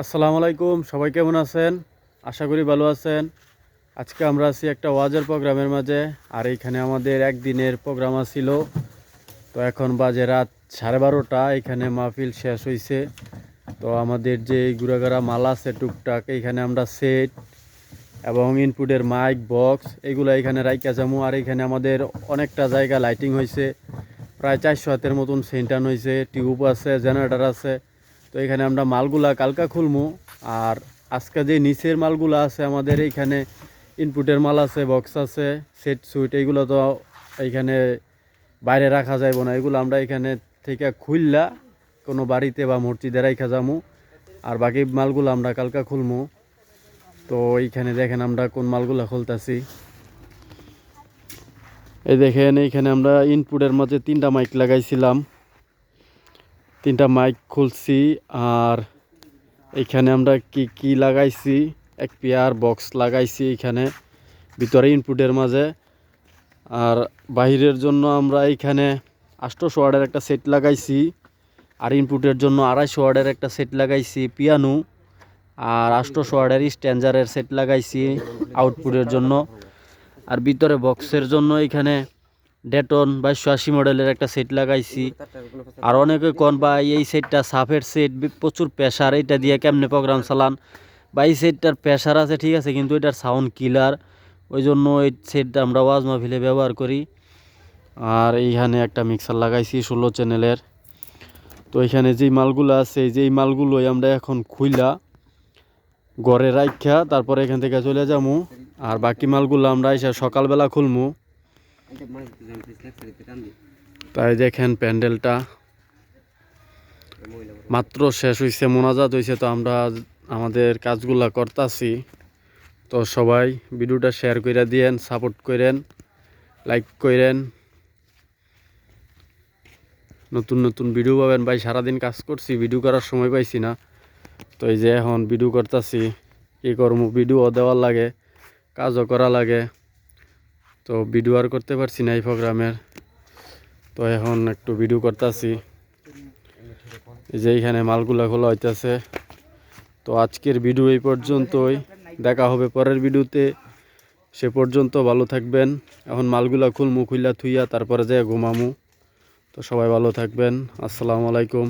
আসসালামু আলাইকুম, সবাই কেমন আছেন? আশা করি ভালো আছেন। আজকে আমরা আছি একটা ওয়াজের প্রোগ্রামের মাঝে, আর এইখানে আমাদের একদিনের প্রোগ্রাম ছিল তো এখন বাজে রাত সাড়ে বারোটা, এখানে মাহফিল শেষ হয়েছে তো আমাদের যে গুড়াগাড়া মালা আছে, টুকটাক এইখানে আমরা সেট এবং ইনপুটের মাইক, বক্স, এগুলো এখানে রাইকা যামু। আর এখানে আমাদের অনেকটা জায়গা লাইটিং হয়েছে প্রায় চারশো হাতের মতন সেন্টান হয়েছে টিউব আছে, জেনারেটার আছে। তো এখানে আমরা মালগুলা কালকা খুলমু, আর আজকে যে নিচের মালগুলা আছে আমাদের এইখানে ইনপুটের মাল আছে বক্স আছে সেট সুইট এইগুলো তো এইখানে বাইরে রাখা যাইব না। এগুলো আমরা এখানে থেকে খুললা কোনো বাড়িতে বা মসজিদে রাখা যামু, আর বাকি মালগুলো আমরা কালকা খুলমু। তো এইখানে দেখেন আমরা কোন মালগুলা খুলতাছি। এই দেখেন, এইখানে আমরা ইনপুটের মাঝে তিনটা মাইক লাগাইছিলাম। তিনটা মাইক খুলছি আর এইখানে আমরা কি কি লাগাইছি? এক পেয়ার বক্স লাগাইছি এখানে, ভিতরে ইনপুটের মাঝে। আর বাহিরের জন্য আমরা এইখানে আটশোশো ওয়ার্ডের একটা সেট লাগাইছি আর ইনপুটের জন্য আড়াইশো ওয়ার্ডের একটা সেট লাগাইছি পিয়ানো আর আটশোশো ওয়ার্ডের স্ট্যান্ডারের সেট লাগাইছি আউটপুটের জন্য। আর ভিতরে বক্সের জন্য এখানে ডেটন বাইশশো আশি মডেলের একটা সেট লাগাইছি। আর অনেকে কন বা এই সেটটা সাফের সেট প্রচুর প্রেশার এটা দিয়ে কেমনে প্রোগ্রাম চালান? বা এই সেটটার প্রেশার আছে, ঠিক আছে, কিন্তু এটার সাউন্ড কিলার ওই জন্য এই সেটটা আমরা ওয়াজ মাহফিলে ব্যবহার করি। আর এইখানে একটা মিক্সার লাগাইছি ষোলো চ্যানেলের তো এখানে যেই মালগুলো আছে, যেই মালগুলোই আমরা এখন খুইলা ঘরে রাখা তারপরে এখান থেকে চলে যাব আর বাকি মালগুলো আমরা এসে সকালবেলা খুলমু। তাই দেখেন প্যান্ডেলটা। মাত্র শেষ হয়েছে মোনাজাত হয়েছে তো আমরা আমাদের কাজগুলা করতাছি। তো সবাই ভিডিওটা শেয়ার করে দিয়েন সাপোর্ট করেন লাইক করেন নতুন নতুন ভিডিও পাবেন। ভাই, সারাদিন কাজ করছি ভিডিও করার সময় পাইছি না। তো এই যে এখন ভিডিও করতেছি, কী করব? ভিডিও দেওয়ার লাগে, কাজও করা লাগে। তো ভিডিও আর করতে পারছি না এই প্রোগ্রামের তো এখন একটু ভিডিও করতেছি। যে এইখানে মালগুলা খোলা হইতেছে। তো আজকের ভিডিও এই পর্যন্তই। দেখা হবে পরের ভিডিওতে সে পর্যন্ত ভালো থাকবেন। এখন মালগুলা খুলমু, খুইলা থুইয়া তারপরে যায় ঘুমামু। তো সবাই ভালো থাকবেন। আসসালামু আলাইকুম।